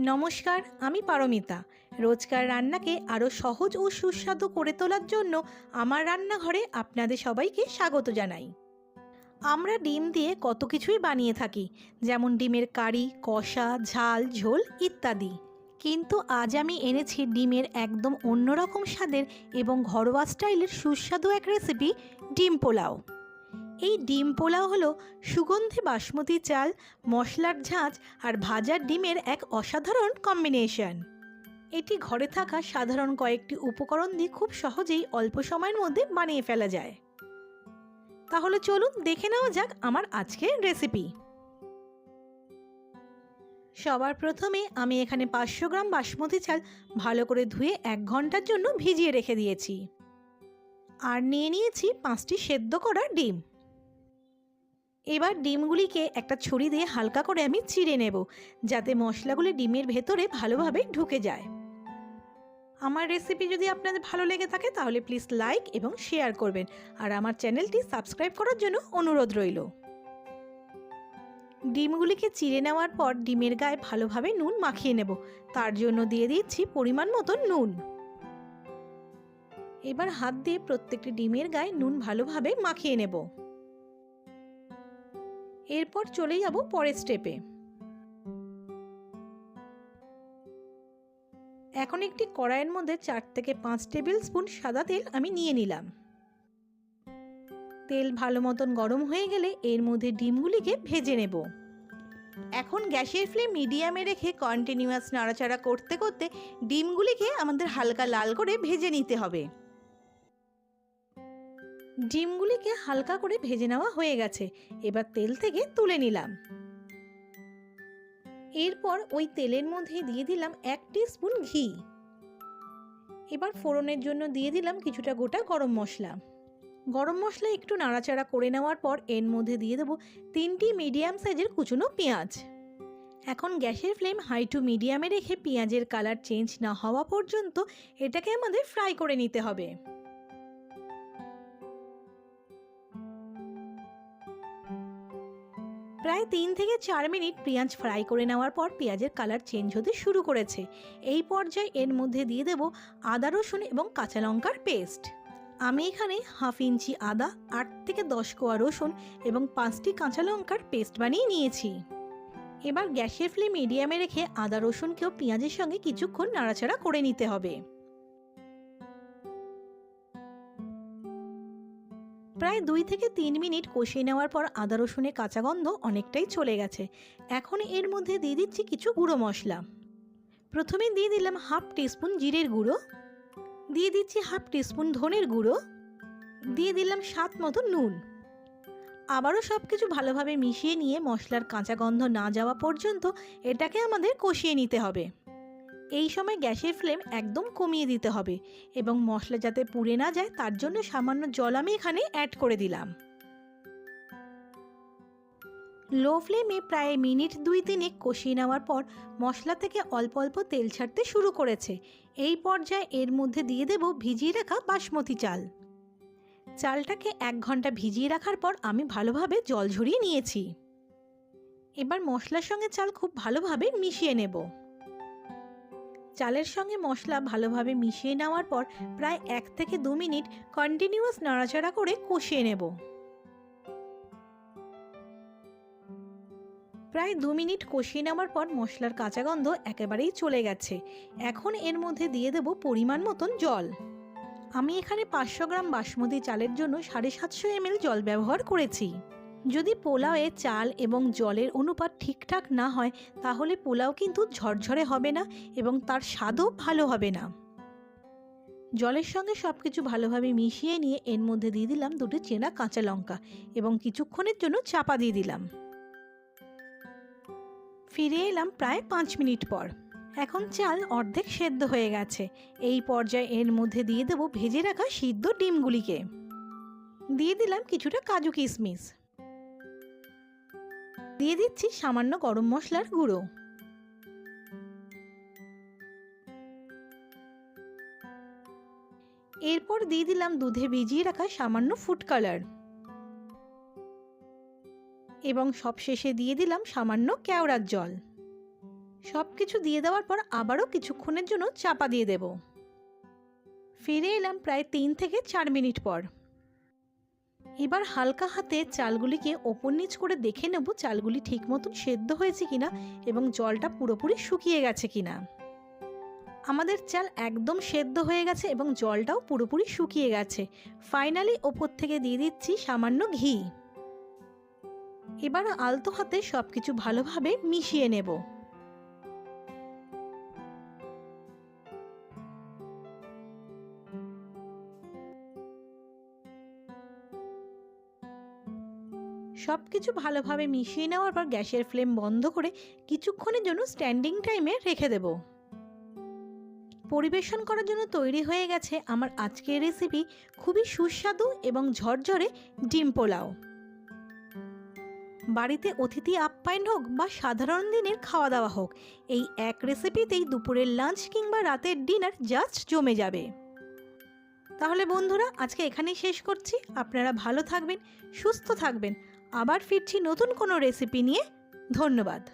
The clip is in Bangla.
নমস্কার, আমি পারমিতা। রোজকার রান্নাকে আরও সহজ ও সুস্বাদু করে তোলার জন্য আমার রান্নাঘরে আপনাদের সবাইকে স্বাগত জানাই। আমরা ডিম দিয়ে কত কিছুই বানিয়ে থাকি, যেমন ডিমের কারি, কষা, ঝাল, ঝোল ইত্যাদি। কিন্তু আজ আমি এনেছি ডিমের একদম অন্যরকম স্বাদের এবং ঘরোয়া স্টাইলের সুস্বাদু এক রেসিপি ডিম পোলাও। এই ডিম পোলাও হলো সুগন্ধি বাসমতি চাল, মশলার ঝাঁঝ আর ভাজার ডিমের এক অসাধারণ কম্বিনেশন এটি ঘরে থাকা সাধারণ কয়েকটি উপকরণ দিয়ে খুব সহজেই অল্প সময়ের মধ্যে বানিয়ে ফেলা যায়। তাহলে চলুন দেখে নেওয়া যাক আমার আজকের রেসিপি সবার প্রথমে আমি এখানে পাঁচশো গ্রাম বাসমতি চাল ভালো করে ধুয়ে এক ঘণ্টার জন্য ভিজিয়ে রেখে দিয়েছি। আর নিয়ে নিয়েছি পাঁচটি সেদ্ধ করা ডিম। এবার ডিমগুলিকে একটা ছুরি দিয়ে হালকা করে আমি চিড়ে নেব, যাতে মশলাগুলি ডিমের ভেতরে ভালোভাবে ঢুকে যায়। আমার রেসিপি যদি আপনাদের ভালো লেগে থাকে, তাহলে প্লিজ লাইক এবং শেয়ার করবেন। আর আমার চ্যানেলটি সাবস্ক্রাইব করার জন্য অনুরোধ রইল। ডিমগুলিকে চিড়ে নেওয়ার পর ডিমের গায়ে ভালোভাবে নুন মাখিয়ে নেব। তার জন্য দিয়ে দিচ্ছি পরিমাণ মতো নুন। এবার হাত দিয়ে প্রত্যেকটি ডিমের গায়ে নুন ভালোভাবে মাখিয়ে নেব। এরপর চলে যাব পরের স্টেপে এখন একটি কড়াইয়ের মধ্যে চার থেকে পাঁচ টেবিল স্পুন সাদা তেল আমি নিয়ে নিলাম। তেল ভালো মতন গরম হয়ে গেলে এর মধ্যে ডিমগুলিকে ভেজে নেব। এখন গ্যাসের ফ্লেম মিডিয়ামে রেখে কন্টিনিউয়াস নাড়াচাড়া করতে করতে ডিমগুলিকে আমাদের হালকা লাল করে ভেজে নিতে হবে। ডিমগুলিকে হালকা করে ভেজে নেওয়া হয়ে গেছে। এবার তেল থেকে তুলে নিলাম। এরপর ওই তেলের মধ্যে দিয়ে দিলাম এক স্পুন ঘি। এবার ফোড়নের জন্য দিয়ে দিলাম কিছুটা গোটা গরম মশলা। গরম মশলা একটু নাড়াচাড়া করে নেওয়ার পর এর মধ্যে দিয়ে দেবো তিনটি মিডিয়াম সাইজের কুচনো পেঁয়াজ। এখন গ্যাসের ফ্লেম হাই টু মিডিয়ামে রেখে পেঁয়াজের কালার চেঞ্জ না হওয়া পর্যন্ত এটাকে আমাদের ফ্রাই করে নিতে হবে। প্রায় তিন থেকে চার মিনিট পেঁয়াজ ফ্রাই করে নেওয়ার পর পেঁয়াজের কালার চেঞ্জ হতে শুরু করেছে। এই পর্যায়ে এর মধ্যে দিয়ে দেব আদা, রসুন এবং কাঁচা লঙ্কার পেস্ট। আমি এখানে হাফ ইঞ্চি আদা, আট থেকে দশ কোয়া রসুন এবং পাঁচটি কাঁচা লঙ্কার পেস্ট বানিয়ে নিয়েছি। এবার গ্যাসের ফ্লেম মিডিয়ামে রেখে আদা, রসুনকেও পেঁয়াজের সঙ্গে কিছুক্ষণ নাড়াচাড়া করে নিতে হবে। প্রায় দুই থেকে তিন মিনিট কষিয়ে নেওয়ার পর আদা, রসুনের কাঁচা গন্ধ অনেকটাই চলে গেছে। এখন এর মধ্যে দিয়ে দিচ্ছি কিছু গুঁড়ো মশলা। প্রথমে দিয়ে দিলাম হাফ টিস্পুন জিরের গুঁড়ো। দিয়ে দিচ্ছি হাফ টিস্পুন ধনের গুঁড়ো। দিয়ে দিলাম স্বাদ মতো নুন। আবারও সব কিছু ভালোভাবে মিশিয়ে নিয়ে মশলার কাঁচা গন্ধ না যাওয়া পর্যন্ত এটাকে আমাদের কষিয়ে নিতে হবে। এই সময় গ্যাসের ফ্লেম একদম কমিয়ে দিতে হবে এবং মশলা যাতে পুড়ে না যায়, তার জন্য সামান্য জল আমি এখানে অ্যাড করে দিলাম। লো ফ্লেমে প্রায় মিনিট দুই তিনেক কষিয়ে নেওয়ার পর মশলা থেকে অল্প অল্প তেল ছাড়তে শুরু করেছে। এই পর্যায়ে এর মধ্যে দিয়ে দেব ভিজিয়ে রাখা বাসমতি চাল। চালটাকে এক ঘণ্টা ভিজিয়ে রাখার পর আমি ভালোভাবে জল ঝরিয়ে নিয়েছি। এবার মশলার সঙ্গে চাল খুব ভালোভাবে মিশিয়ে নেব। চালের সঙ্গে মশলা ভালোভাবে মিশিয়ে নেওয়ার পর প্রায় এক থেকে দু মিনিট কন্টিনিউয়াস নাড়াচাড়া করে কষিয়ে নেব। প্রায় দু মিনিট কষিয়ে নেওয়ার পর মশলার কাঁচা গন্ধ একেবারেই চলে গেছে। এখন এর মধ্যে দিয়ে দেব পরিমাণ মতন জল। আমি এখানে পাঁচশো গ্রাম বাসমতি চালের জন্য সাড়ে সাতশো এমএল জল ব্যবহার করেছি। যদি পোলাওয়ে চাল এবং জলের অনুপাত ঠিকঠাক না হয়, তাহলে পোলাও কিন্তু ঝরঝরে হবে না এবং তার স্বাদও ভালো হবে না। জলের সঙ্গে সব কিছু ভালোভাবে মিশিয়ে নিয়ে এর মধ্যে দিয়ে দিলাম দুটো চেনা কাঁচা লঙ্কা এবং কিছুক্ষণের জন্য চাপা দিয়ে দিলাম। ফিরে এলাম প্রায় পাঁচ মিনিট পর। এখন চাল অর্ধেক সেদ্ধ হয়ে গেছে। এই পর্যায়ে এর মধ্যে দিয়ে দেবো ভেজে রাখা সিদ্ধ ডিমগুলিকে। দিয়ে দিলাম কিছুটা কাজু কিশমিশ। দিয়ে দিচ্ছি সামান্য গরম মশলার গুঁড়ো। এরপর দিয়ে দিলাম দুধে ভিজিয়ে রাখা সামান্য ফুড কালার এবং সবশেষে দিয়ে দিলাম সামান্য কেওড়ার জল। সব কিছু দিয়ে দেওয়ার পর আবারও কিছুক্ষণের জন্য চাপা দিয়ে দেব। ফিরে এলাম প্রায় তিন থেকে চার মিনিট পর। এবার হালকা হাতে চালগুলিকে ওপর নিচ করে দেখে নেব চালগুলি ঠিক মতন সেদ্ধ হয়েছে কিনা এবং জলটা পুরোপুরি শুকিয়ে গেছে কিনা। আমাদের চাল একদম সেদ্ধ হয়ে গেছে এবং জলটাও পুরোপুরি শুকিয়ে গেছে। ফাইনালি ওপর থেকে দিয়ে দিচ্ছি সামান্য ঘি। এবার আলতো হাতে সব কিছু ভালোভাবে মিশিয়ে নেব। সব কিছু ভালোভাবে মিশিয়ে নেওয়ার পর গ্যাসের ফ্লেম বন্ধ করে কিছুক্ষণের জন্য স্ট্যান্ডিং টাইমে রেখে দেব। পরিবেশন করার জন্য তৈরি হয়ে গেছে আমার আজকের রেসিপি খুবই সুস্বাদু এবং ঝরঝরে ডিম পোলাও। বাড়িতে অতিথি আপ্যায়ন হোক বা সাধারণ দিনের খাওয়া দাওয়া হোক, এই এক রেসিপিতেই দুপুরের লাঞ্চ কিংবা রাতের ডিনার জাস্ট জমে যাবে। তাহলে বন্ধুরা, আজকে এখানেই শেষ করছি। আপনারা ভালো থাকবেন, সুস্থ থাকবেন। আবার ফিরছি নতুন কোনো রেসিপি নিয়ে। ধন্যবাদ।